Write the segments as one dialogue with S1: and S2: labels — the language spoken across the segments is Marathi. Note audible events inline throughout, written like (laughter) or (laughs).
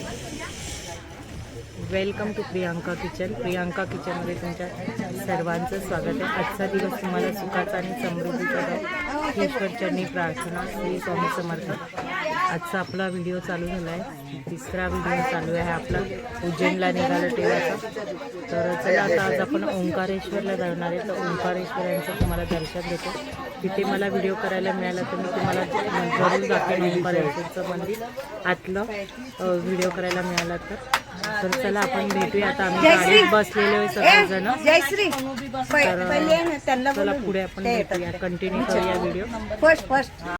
S1: Gracias. Welcome to Priyanka kitchen Priyanka किचनमध्ये तुमच्या सर्वांचं स्वागत आहे. आजचा दिवस तुम्हाला सुखाचा आणि समृद्धीचा ईश्वरचरणी प्रार्थना श्री स्वामी समर्थ. आजचा आपला व्हिडिओ चालू झाला आहे. तिसरा व्हिडिओ चालू आहे आपला. उज्जैनला निघाला तेव्हाचा. तर चला आता आज आपण ओंकारेश्वरला जाणार आहे. तर ओंकारेश्वर यांचं तुम्हाला दर्शन देतो. तिथे मला व्हिडिओ करायला मिळाला तर मी तुम्हाला जरूर दाखवेन ओंकारेश्वरचं मंदिर. आतलं व्हिडिओ करायला मिळाला तर. तर चला आपण भेटूया आता आम्ही गाडीत बसलेलो सगळेजण.
S2: जयश्री पहिले त्यांना
S1: चला पुढे आपण भेटूया कंटिन्यू करूया व्हिडिओ
S2: फर्स्ट फर्स्ट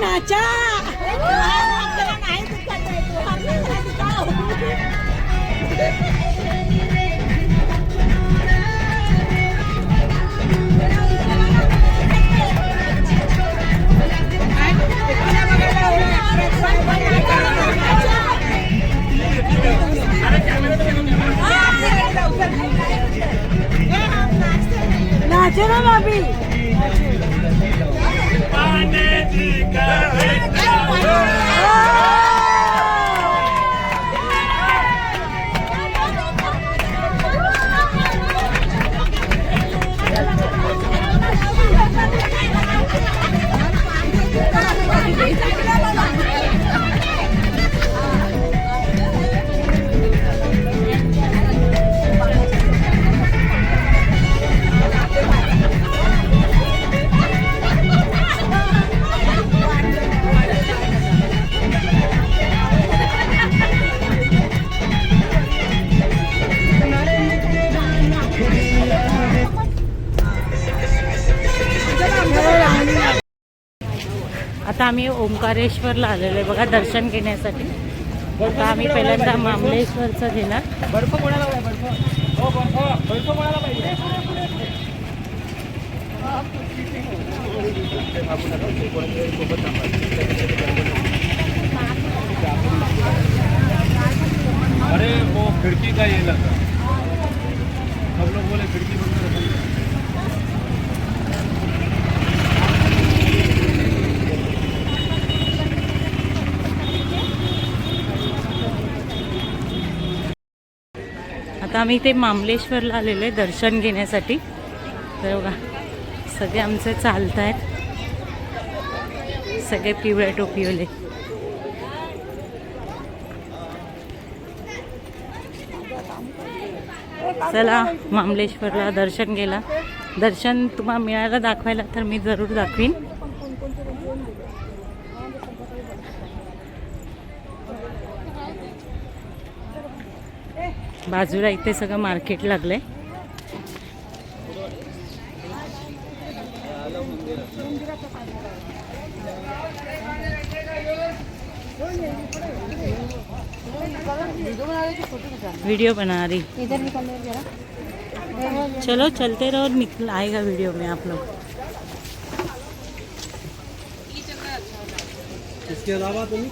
S2: नाचा नाचे ना बाबी
S1: आता आम्ही ओंकारेश्वरला आलेलो आहे बघा दर्शन घेण्यासाठी. आता आम्ही पहिल्यांदा मामलेश्वरचं घेणार.
S3: बर्फ कोणाला हो, अरे वो खिड़की का ये लगा सब लोग बोले खिड़की
S1: आम्ही इथे मामलेश्वरला आलेलो आहे दर्शन घेण्यासाठी. तर बघा सगळे आमचे चालत आहेत सगळे पिवळ्या टोपीवले. चला मामलेश्वरला दर्शन गेला दर्शन तुम्हाला मिळालं दाखवायला तर मी जरूर दाखवीन. बाजूला इथे सगळं मार्केट लागलंय. वीडियो बना रही चलो चलते रहो निकल आएगा वीडियो में आप लोग.
S3: इसके अलावा तो नहीं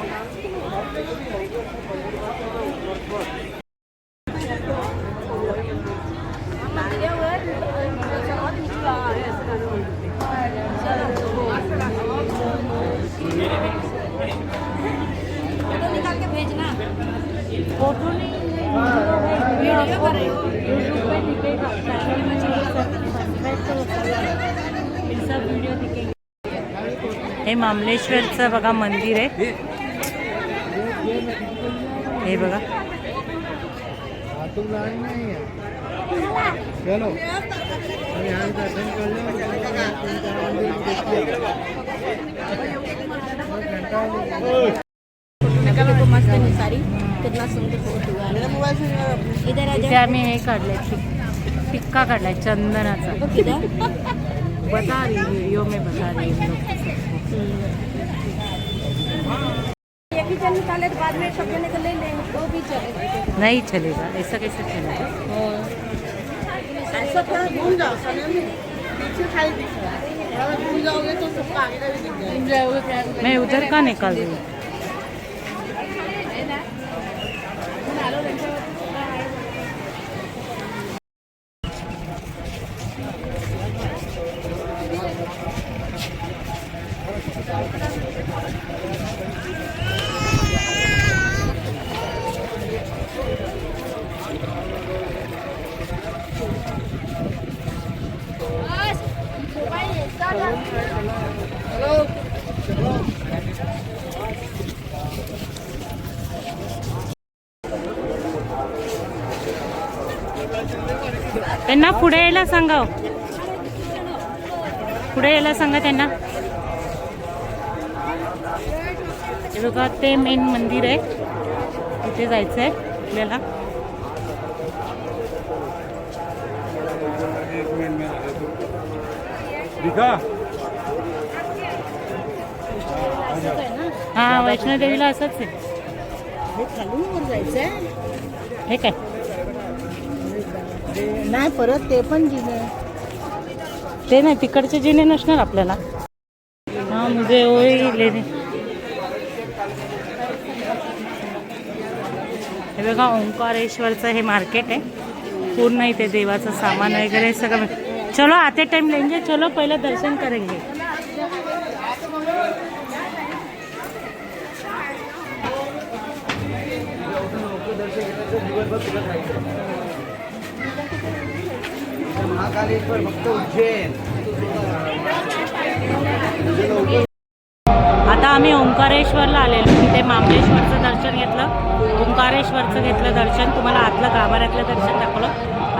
S1: हे मामलेश्वरचं बघा मंदिर आहे. हे बघा. इथे आम्ही हे काढलंय टिक- टिक्का काढलाय चंदनाचा. बता रही वीडियो में बता रही हम लोग.
S2: एक ही जन निकाले तो बाद में सब जने को ले लेंगे वो भी चलेगा
S1: नहीं चलेगा ऐसा कैसे चलेगा?
S2: ऐसा थोड़ा घूम जाओ समय में पीछे खाली दिख रहा है। घूम जाओगे तो सबका आगे का भी दिख जाएगा। घूम जाओगे क्या
S1: मैं उधर का निकाल रही सांगा हो. पुढे यायला सांगा त्यांना. हे बघा ते मेन मंदिर आहे. तिथे जायचं आहे आपल्याला हा वैष्णोदेवीला असंच आहे.
S2: हे
S1: हे काय?
S2: नाही परत ते पण जिने.
S1: ते नाही तिकडचे जिने नसणार आपल्याला. हा मुझे ओळी लेणे. हे बघा ओंकारेश्वरचं हे मार्केट आहे. पूर्ण इथे देवाचं सामान वगैरे सगळं. चलो आते टाइम लेंगे चलो पहिलं दर्शन करेंगे
S3: महाकालेश्वर फक्त उज्जैन.
S1: आता आम्ही ओंकारेश्वरला आलेलो. तिथे मामलेश्वरचं दर्शन घेतलं. ओंकारेश्वरचं घेतलं दर्शन. तुम्हाला आतलं गाभाऱ्यातलं दर्शन दाखवलं.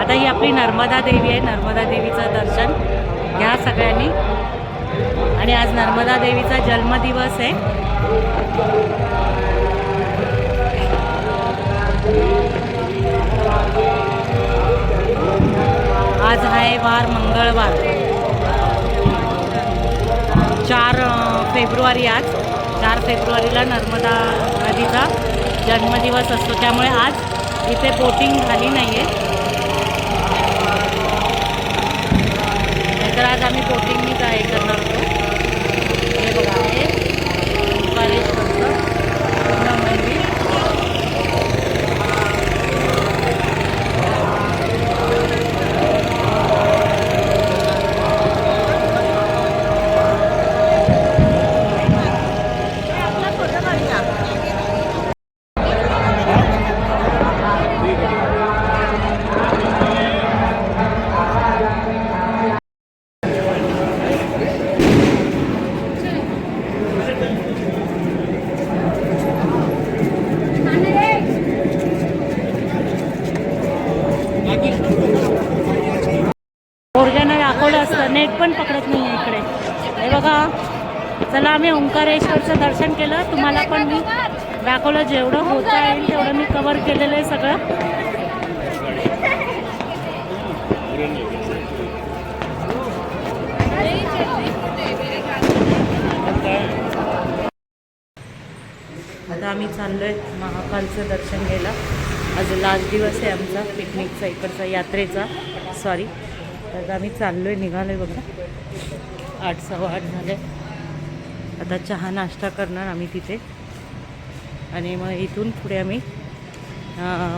S1: आता ही आपली नर्मदा देवी आहे. नर्मदा देवीचं दर्शन घ्या सगळ्यांनी. आणि आज नर्मदा देवीचा जन्मदिवस आहे. आज आहे वार मंगळवार. चार फेब्रुवारी आज. चार फेब्रुवारीला नर्मदा नदीचा जन्मदिवस असतो. त्यामुळे आज इथे बोटिंग झाली नाही आहे तर आज आम्ही बोटिंगनीच आहे करणार होतो. हे बघा आहे ओंकारेश्वरचं पूर्ण मंदिर पोरग्यानं दाखवलं असतं नेट पण पकडत नाही आहे इकडे हे बघा चला आम्ही ओंकारेश्वरचं दर्शन केलं तुम्हाला पण मी दाखवलं जेवढं होता येईल तेवढं मी कवर केलेलं आहे सगळं आता आम्ही चाललो आहे महाकालचं दर्शन घ्यायला. आज लास्ट दिवस आहे आमचा पिकनिकचा इकडचा यात्रेचा. सॉरी तर आम्ही चाललो आहे निघालो आहे बघा. आठ सव्वा आठ झाले. आता चहा नाश्ता करणार आम्ही तिथे. आणि मग इथून पुढे आम्ही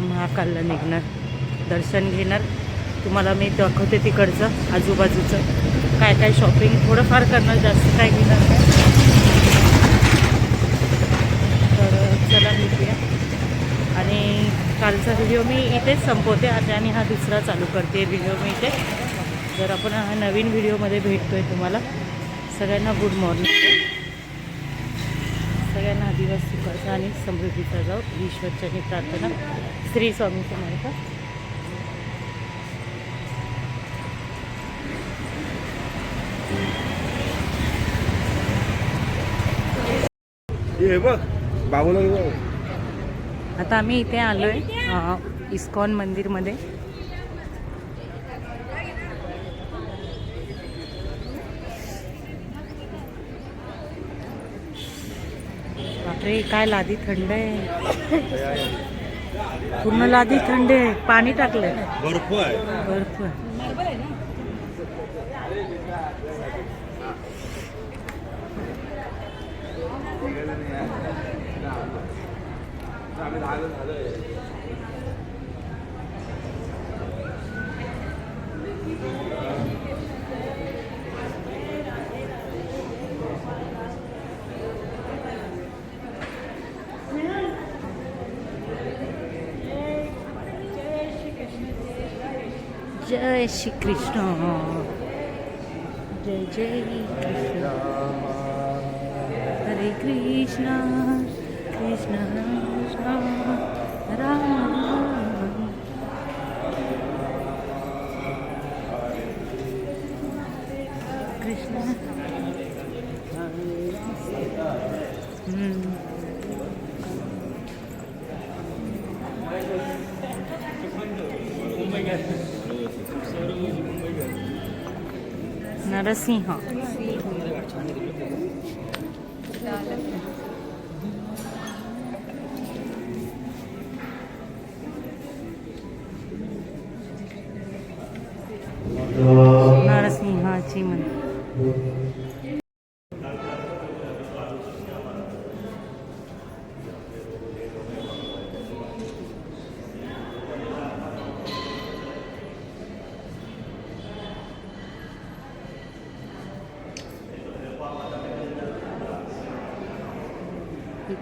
S1: महाकालला निघणार. दर्शन घेणार. तुम्हाला मी दाखवते तिकडचं आजूबाजूचं. काय काय शॉपिंग थोडंफार करणार जास्त काय घेणार नाही तर चला भेटूया. आणि कालचा व्हिडिओ मी इथेच संपवते. आता आणि हा दुसरा चालू करते व्हिडिओ मी इथे. जर आपण हा नवीन व्हिडिओमध्ये भेटतो आहे तुम्हाला सगळ्यांना गुड मॉर्निंग सगळ्यांना हा दिवस सुखाचा आणि समृद्धीचा जाऊ ईश्वरच्या प्रार्थना श्री स्वामी समर्थ.
S3: हे बघ.
S1: आता आम्ही इथे आलो आहे इस्कॉन मंदिरमध्ये. बापरे काय लादी थंड आहे. पूर्ण लादी थंड आहे. पाणी टाकलंय.
S3: बर्फ आहे.
S1: बर्फ जय श्री कृष्ण। जय जय कृष्ण। हरे कृष्ण कृष्ण। कृष्ण राम राम नरसिंह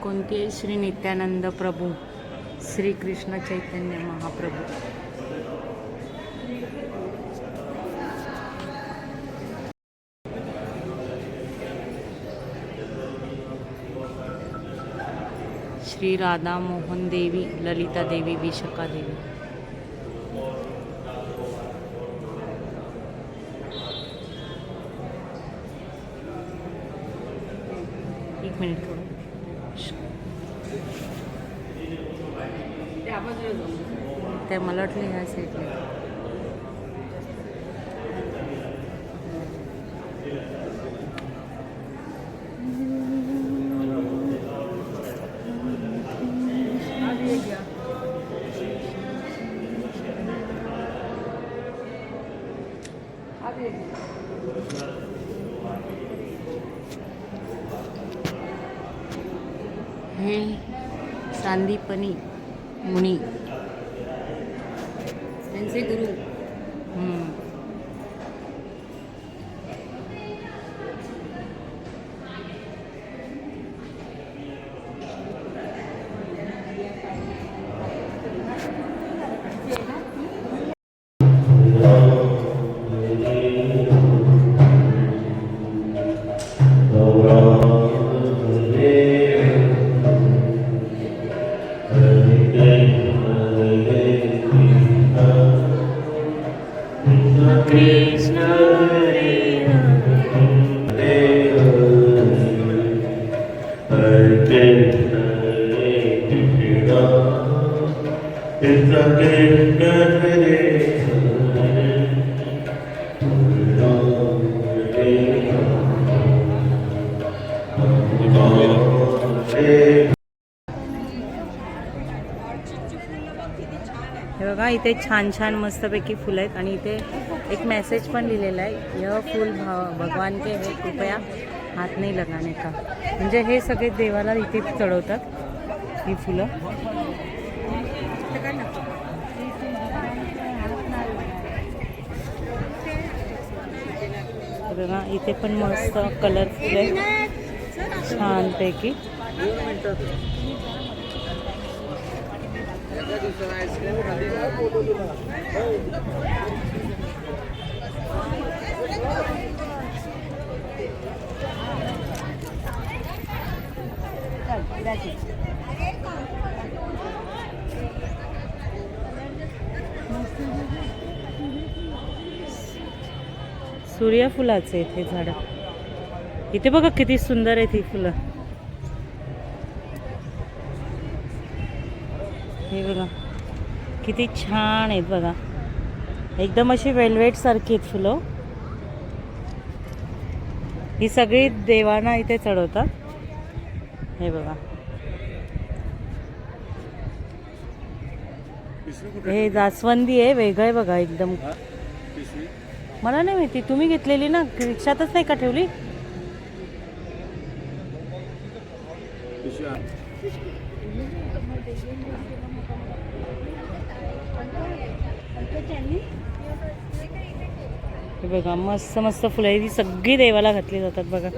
S1: कोणती? आहे श्री नित्यानंद प्रभू. श्री कृष्ण चैतन्य महाप्रभू. श्री राधा मोहन देवी ललिता देवी विशका देवी एक मिनिट थोडं त्या मला वाटलं ह्या साईडला हे सांदीपनी मुनी कृष्ण इथे छान छान मस्तपैकी फुलं आहेत आणि इथे एक मेसेज पण लिहिलेला आहे यह फूल भा भगवान के हे कृपया हात नाही लगाने का. म्हणजे हे सगळे देवाला इथे चढवतात ही फुलं. बघा इथे पण मस्त कलरफुल आहे. छानपैकी. सूर्यफुलाचे इथे झाडं. इथे बघा किती सुंदर आहेत ही फुलं. हे बघा. किती छान आहेत बघा. एकदम अशी वेल्वेट सारखी आहेत फुलं. ही सगळी देवांना इथे चढवतात. हे बघा. हे जास्वंदी आहे वेगळं आहे बघा एकदम. मला नाही माहिती तुम्ही घेतलेली ना? रिक्षातच नाही का ठेवली? (laughs) हे बघा मस्त मस्त फुलं ही ती सगळी देवाला घातली जातात बघा.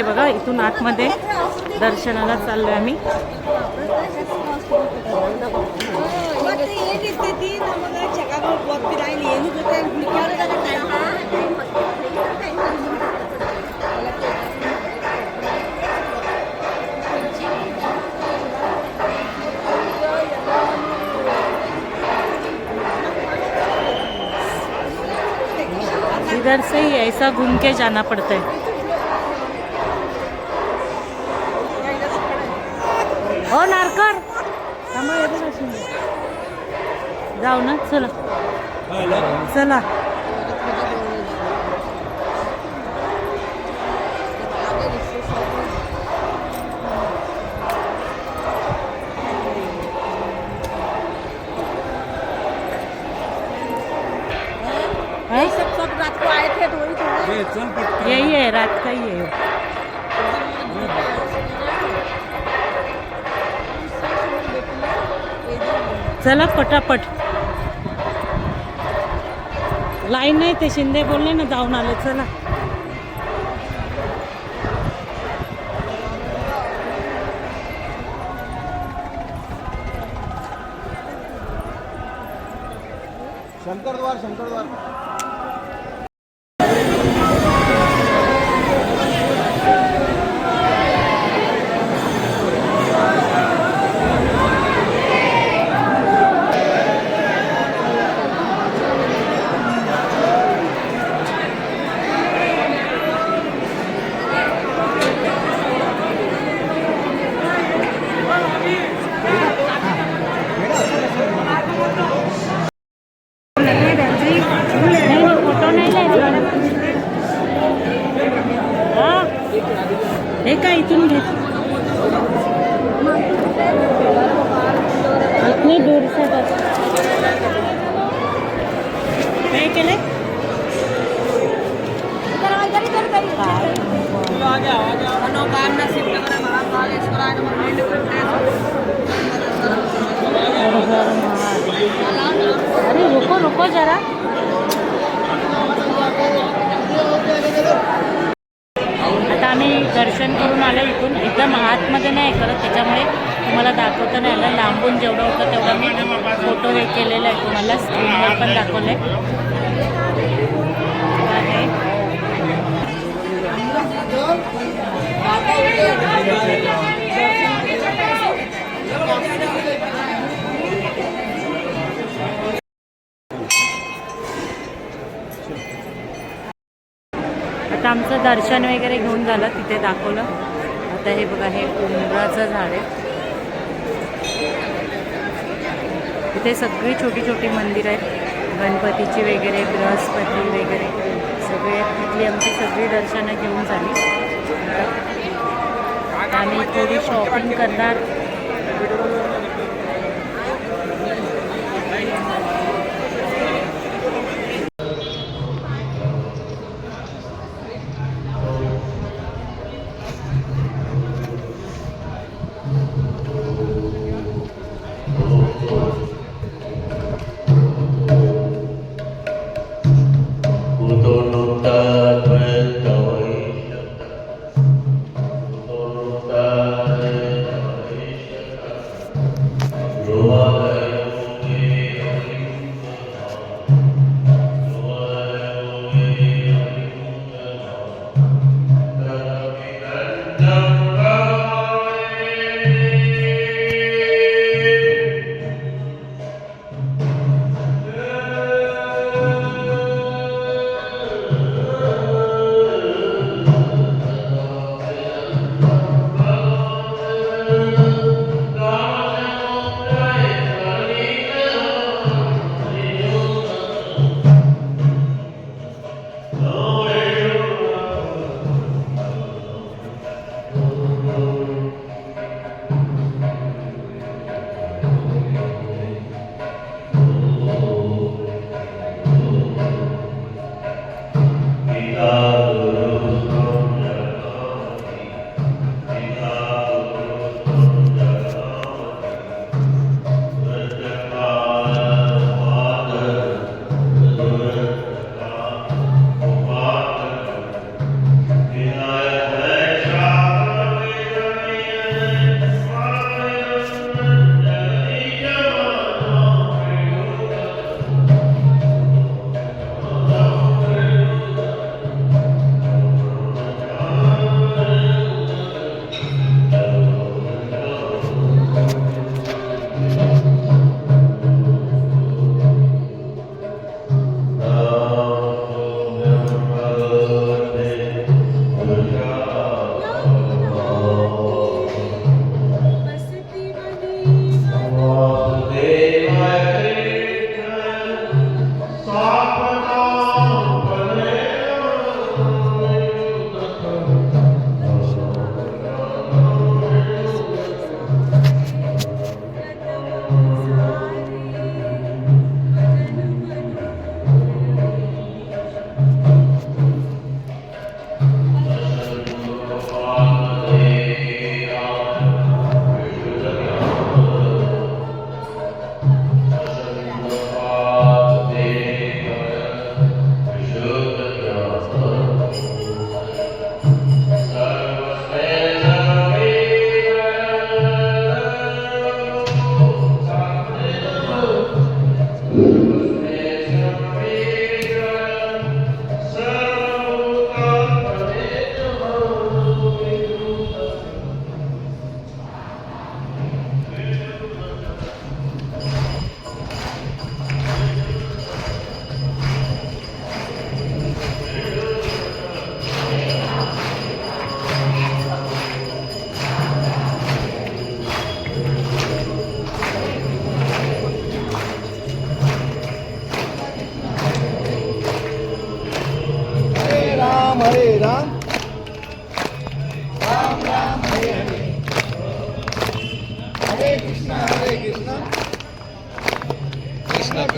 S1: आहे बघा इथून आतमध्ये दर्शनाला चाललोय आम्ही. इधर से ही ऐसा घूम के जाना पड़ता है. जाऊ ना चला. चला. हैं? यही है रात का ही है चला पटापट. काही नाही ते शिंदे बोलले ना जाऊन आले चला
S3: शंकरद्वार शंकरद्वार
S1: नाही फोटो नाही हे काय इथून घे इतनी दूर से बस काय केलंय हर हर महादेव. अरे रुको रुको जरा आता आम्ही दर्शन करून आलो इथून एकदम नाही करत त्याच्यामुळे तुम्हाला दाखवता नाही आलं लांबून जेवढं होतं तेवढं मी फोटो हे केलेलं आहे तुम्हाला स्क्रीनवर पण दाखवलं आहे. आता आमचं दर्शन वगैरे घेऊन झालं तिथे दाखवलं. आता हे बघा हे उमराचं झाड आहे. इथे सगळी छोटी छोटी मंदिर आहेत. गणपतीची वगैरे बृहस्पती वगैरे. सगळे तिथली आमची सगळी दर्शनं घेऊन झाली. आम्ही थोडी शॉपिंग करणार.